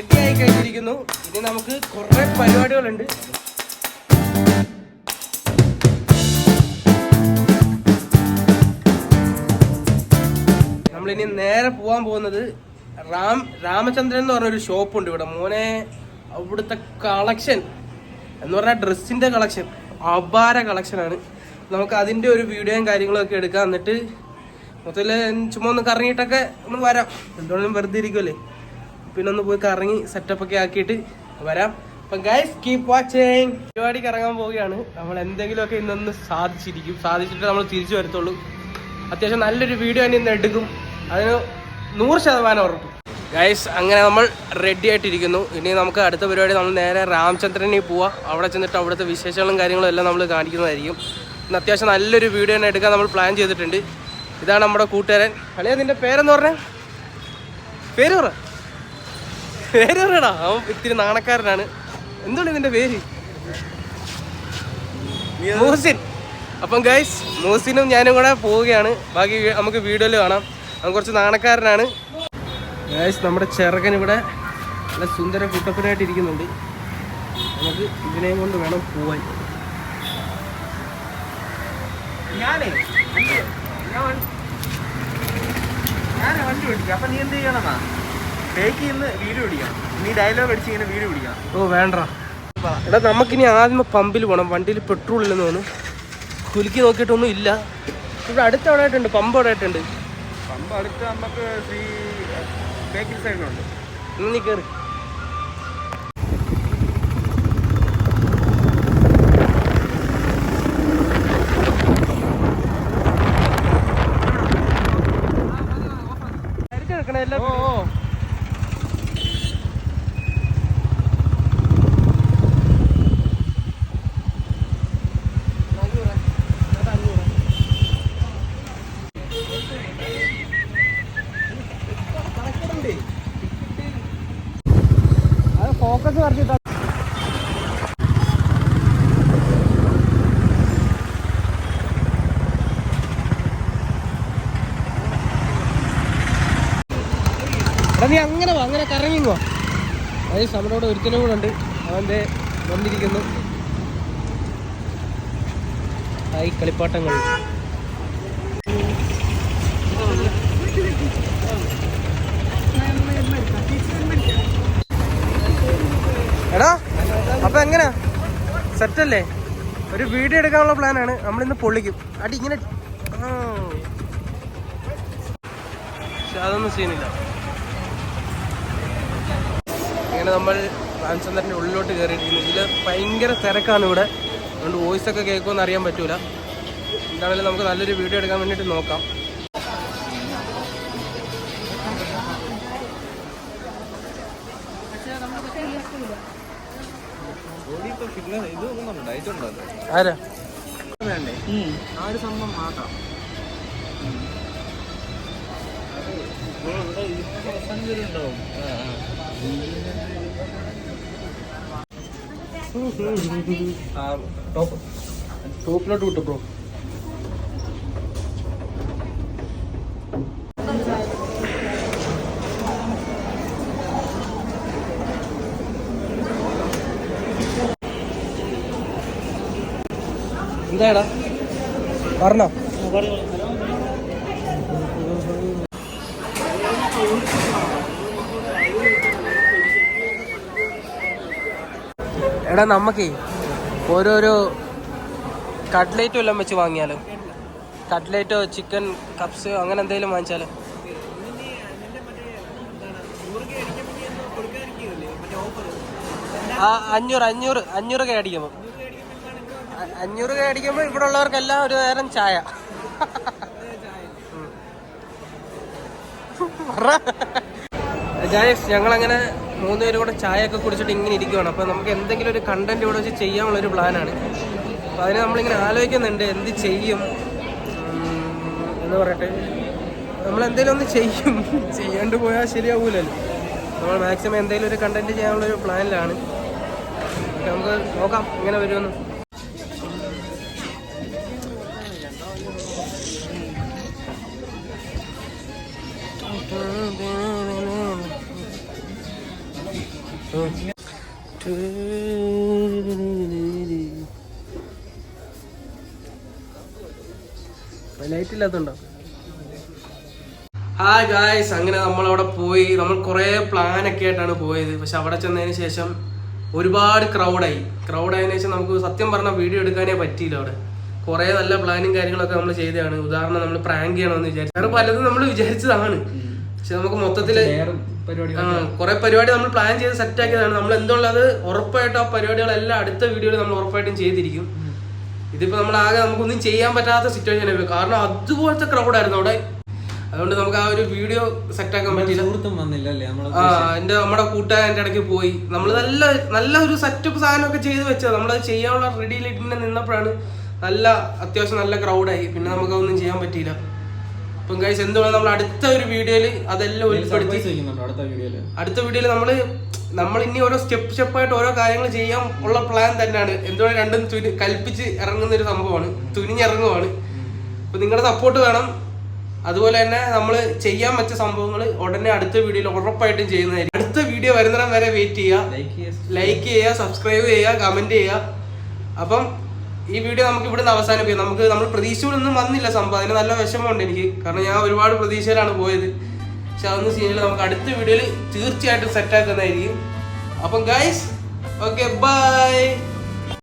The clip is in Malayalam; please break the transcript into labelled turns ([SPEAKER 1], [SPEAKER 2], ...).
[SPEAKER 1] റെഡി ആയി കഴിഞ്ഞിരിക്കുന്നു ഇനി നമുക്ക് കുറെ പരിപാടികളുണ്ട്. നമ്മളിനി നേരെ പോകാൻ പോകുന്നത് റാം രാമചന്ദ്രൻ എന്ന് പറഞ്ഞൊരു ഷോപ്പുണ്ട് ഇവിടെ. മോനെ അവിടുത്തെ കളക്ഷൻ എന്ന് പറഞ്ഞാൽ ഡ്രസ്സിന്റെ കളക്ഷൻ അപാര കളക്ഷനാണ് നമുക്ക് അതിന്റെ ഒരു വീഡിയോയും കാര്യങ്ങളും ഒക്കെ എടുക്കാം. എന്നിട്ട് മൊത്തത്തിൽ ചുമ്മാ ഒന്ന് കറങ്ങിയിട്ടൊക്കെ ഒന്ന് വരാം. എന്തുകൊണ്ടും വെറുതെ ഇരിക്കുമല്ലേ പിന്നെ ഒന്ന് പോയി കറങ്ങി സെറ്റപ്പ് ഒക്കെ ആക്കിയിട്ട് വരാം. അപ്പം ഗൈസ് കീപ് വാച്ചിങ് പരിപാടിക്ക് ഇറങ്ങാൻ പോവുകയാണ്. നമ്മൾ എന്തെങ്കിലുമൊക്കെ ഇന്നൊന്ന് സാധിച്ചിരിക്കും. സാധിച്ചിട്ട് നമ്മൾ തിരിച്ചു വരത്തുള്ളൂ. അത്യാവശ്യം നല്ലൊരു വീഡിയോ തന്നെ ഇന്ന് എടുക്കും. അതിന് നൂറ് ശതമാനം ഉറപ്പ്. ഗൈസ് അങ്ങനെ നമ്മൾ റെഡി ആയിട്ടിരിക്കുന്നു. ഇനി നമുക്ക് അടുത്ത പരിപാടി നമ്മൾ നേരെ രാമചന്ദ്രനിൽ പോവാം. അവിടെ ചെന്നിട്ട് അവിടുത്തെ വിശേഷങ്ങളും കാര്യങ്ങളും എല്ലാം നമ്മൾ കാണിക്കുന്നതായിരിക്കും. ഇന്ന് അത്യാവശ്യം നല്ലൊരു വീഡിയോ തന്നെ എടുക്കാൻ നമ്മൾ പ്ലാൻ ചെയ്തിട്ടുണ്ട്. ഇതാണ് നമ്മുടെ കൂട്ടുകാരൻ. അളിയ നിന്റെ പേരെന്ന് പറഞ്ഞേ? പേര് പറ. പേര് പറയടാ അവൻ ഇത്തിരി നാണക്കാരനാണ്. എന്താണ് ഇതിന്റെ പേര്? മൂസിൻ അപ്പം ഗൈസ് മൂസിനും ഞാനും കൂടെ പോവുകയാണ്. ബാക്കി നമുക്ക് വീഡിയോയിൽ കാണാം. അവൻ കുറച്ച് നാണക്കാരനാണ്. ഗൈസ് നമ്മുടെ ചെറുകൻ ഇവിടെ നല്ല സുന്ദര കുട്ടപ്പനായിട്ട് ഇരിക്കുന്നുണ്ട്. നമുക്ക് ഇതിനെയും കൊണ്ട് വേണം പോവാൻ.
[SPEAKER 2] ഞാനേ ഞാൻ വണ്ടി- ഓടിക്കാം. അപ്പം നീ എന്ത് ചെയ്യണമെന്നാ ടേക്ക് ഇന്ന് വീഡിയോ പിടിക്കണം നീ ഡയലോഗ് അടിച്ച് ഇങ്ങനെ വീഡിയോ പിടിക്കണം
[SPEAKER 1] ഓ വേണ്ട എടാ നമുക്കിനി ആദ്യം പമ്പിൽ പോകണം വണ്ടിയിൽ പെട്രോൾ ഇല്ലെന്ന് തോന്നുന്നു. കുലുക്കി നോക്കിയിട്ടൊന്നും ഇല്ല. ഇവിടെ അടുത്ത് അവിടെ ആയിട്ടുണ്ട്. പമ്പ് അവിടെ ആയിട്ടുണ്ട്.
[SPEAKER 2] പമ്പ് അടുത്ത് നമുക്ക് ശ്രീ സൈഡിലുണ്ട്
[SPEAKER 1] നീ കയറി എല്ലാം
[SPEAKER 2] ഓ ഓ
[SPEAKER 1] അത് ഫോക്കസ് പറഞ്ഞിട്ട് നീ അങ്ങനെ വാ അങ്ങനെ കറങ്ങിങ്ങോ അത് നമ്മളോട് ഒരുത്തനും കൂടെ ഉണ്ട്. അവന്റെ വന്നിരിക്കുന്നു. ഈ കളിപ്പാട്ടങ്ങൾ എടാ അപ്പൊ എങ്ങനെയാ സെറ്റല്ലേ ഒരു വീഡിയോ എടുക്കാനുള്ള പ്ലാനാണ്. നമ്മളിന്ന് പൊള്ളിക്കും. അടി ഇങ്ങനെ അതൊന്നും സീനില്ല. ഇങ്ങനെ നമ്മൾ രാമചന്ദ്രന്റെ ഉള്ളിലോട്ട് കയറിയിരിക്കുന്നു. ഇതിൽ ഭയങ്കര തിരക്കാണ് ഇവിടെ. അതുകൊണ്ട് വോയിസ് ഒക്കെ കേൾക്കുമെന്ന് അറിയാൻ പറ്റൂല. എന്താണെങ്കിലും നമുക്ക് നല്ലൊരു വീഡിയോ എടുക്കാൻ വേണ്ടിയിട്ട് നോക്കാം. ആരാ?
[SPEAKER 2] വേണ്ടേ? ആ ഒരു സംഭവം മാത്രം.
[SPEAKER 1] ടോപ്പിലോട്ട് വിട്ടു ബ്രോ. എന്താടാ? പറഞ്ഞോ. എടാ നമുക്കേ ഓരോരോ കട്ട്ലേറ്റ് എല്ലാം വെച്ച് വാങ്ങിയാലോ? കട്ട്ലേറ്റോ ചിക്കൻ കപ്സ് അങ്ങനെ എന്തെങ്കിലും വാങ്ങിച്ചാലോ? ആ അഞ്ഞൂറ് അഞ്ഞൂറ് അഞ്ഞൂറ് കെ അടിക്കുമ്പോൾ അഞ്ഞൂറ് രൂപ അടിക്കുമ്പോൾ ഇവിടെ ഉള്ളവർക്കെല്ലാം ഒരു നേരം ചായ. ജായസ് ഞങ്ങൾ അങ്ങനെ മൂന്നുപേരും കൂടെ ചായ ഒക്കെ കുടിച്ചിട്ട് ഇങ്ങനെ ഇരിക്കുവാണ്. അപ്പോൾ നമുക്ക് എന്തെങ്കിലും ഒരു കണ്ടന്റ് ഇവിടെ വെച്ച് ചെയ്യാനുള്ള ഒരു പ്ലാനാണ് അപ്പോൾ അതിന് നമ്മളിങ്ങനെ ആലോചിക്കുന്നുണ്ട് എന്ത് ചെയ്യും? എന്ന് പറയട്ടെ നമ്മൾ എന്തെങ്കിലും ഒന്ന് ചെയ്യും. ചെയ്യാണ്ട് പോയാൽ ശരിയാവൂലല്ലോ. നമ്മൾ മാക്സിമം എന്തെങ്കിലും ഒരു കണ്ടന്റ് ചെയ്യാനുള്ള ഒരു പ്ലാനിലാണ് നമുക്ക് നോക്കാം ഇങ്ങനെ വരുമെന്ന്. ലൈറ്റ് ഇല്ലാത്തണ്ടോ ഹായ് ഗായ്സ് അങ്ങനെ നമ്മൾ അവിടെ പോയി. നമ്മൾ കുറേ പ്ലാൻ ഒക്കെ ആയിട്ടാണ് പോയത്. പക്ഷെ അവിടെ ചെന്നതിന് ശേഷം ഒരുപാട് ക്രൗഡായി ക്രൗഡായതിനു ശേഷം നമുക്ക് സത്യം പറഞ്ഞാൽ വീഡിയോ എടുക്കാനേ പറ്റിയില്ല അവിടെ. കുറേ നല്ല പ്ലാനും കാര്യങ്ങളൊക്കെ നമ്മൾ ചെയ്തതാണ്. ഉദാഹരണം നമ്മൾ പ്രാങ്ക് ചെയ്യണമെന്ന് വിചാരിച്ചു. വേറെ പലതും നമ്മൾ വിചാരിച്ചതാണ്. പക്ഷെ നമുക്ക് മൊത്തത്തിൽ കുറെ പരിപാടി നമ്മൾ പ്ലാൻ ചെയ്ത് സെറ്റ് ആക്കിയതാണ്. നമ്മൾ എന്തുള്ളത് ഉറപ്പായിട്ടും ആ പരിപാടികളെല്ലാം അടുത്ത വീഡിയോയിൽ നമ്മൾ ഉറപ്പായിട്ടും ചെയ്തിരിക്കും. ഇതിപ്പോ നമ്മൾ ആകെ നമുക്കൊന്നും ചെയ്യാൻ പറ്റാത്ത സിറ്റുവേഷൻ ആയി കാരണം അതുപോലത്തെ ക്രൗഡായിരുന്നു അവിടെ. അതുകൊണ്ട് നമുക്ക് ആ ഒരു വീഡിയോ സെറ്റ് ആക്കാൻ
[SPEAKER 2] പറ്റില്ല
[SPEAKER 1] ആ എന്റെ നമ്മുടെ കൂട്ടുകാരൻ എന്റെ ഇടയ്ക്ക് പോയി. നമ്മൾ നല്ല നല്ല ഒരു സെറ്റപ്പ് സാധനമൊക്കെ ചെയ്ത് വെച്ചത്. നമ്മളത് ചെയ്യാനുള്ള റെഡിയിൽ ഇങ്ങനെ നിന്നപ്പോഴാണ് നല്ല അത്യാവശ്യം നല്ല ക്രൗഡായി പിന്നെ നമുക്ക് നമുക്കൊന്നും ചെയ്യാൻ പറ്റിയില്ല. അപ്പം ഗൈസ് എന്തുകൊണ്ട് നമ്മൾ അടുത്ത ഒരു വീഡിയോയിൽ അതെല്ലാം ഉൾപ്പെടുത്തി.
[SPEAKER 2] അടുത്ത വീഡിയോയിൽ
[SPEAKER 1] അടുത്ത വീഡിയോയിൽ നമ്മൾ നമ്മൾ ഇനി ഓരോ സ്റ്റെപ്പ് സ്റ്റെപ്പായിട്ട് ഓരോ കാര്യങ്ങൾ ചെയ്യാൻ ഉള്ള പ്ലാൻ തന്നെയാണ്. എന്തുകൊണ്ട് രണ്ടും തുനി കൽപ്പിച്ച് ഇറങ്ങുന്ന ഒരു സംഭവമാണ്. തുനിഞ്ഞിറങ്ങുവാണ്. അപ്പൊ നിങ്ങളുടെ സപ്പോർട്ട് വേണം. അതുപോലെ തന്നെ നമ്മൾ ചെയ്യാൻ പറ്റിയ സംഭവങ്ങൾ ഉടനെ അടുത്ത വീഡിയോയിൽ ഉറപ്പായിട്ടും ചെയ്യുന്നതായിരിക്കും. അടുത്ത വീഡിയോ വരുന്നിടം വരെ വെയിറ്റ് ചെയ്യുക.
[SPEAKER 2] ലൈക്ക് ചെയ്യുക
[SPEAKER 1] ലൈക്ക് ചെയ്യുക സബ്സ്ക്രൈബ് ചെയ്യുക കമന്റ് ചെയ്യുക. അപ്പം ഈ വീഡിയോ നമുക്ക് ഇവിടുന്ന് അവസാനിപ്പിക്കാം. നമുക്ക് നമ്മൾ പ്രതീക്ഷകളൊന്നും വന്നില്ല സംഭവം. അതിന് നല്ല വിഷമമുണ്ട് എനിക്ക്. കാരണം ഞാൻ ഒരുപാട് പ്രതീക്ഷയിലാണ് പോയത്. പക്ഷെ അതൊന്നും സീനില്ല നമുക്ക് അടുത്ത വീഡിയോയിൽ തീർച്ചയായിട്ടും സെറ്റ് ആക്കുന്നതായിരിക്കും. അപ്പം ഗൈസ് ഓക്കെ ബൈ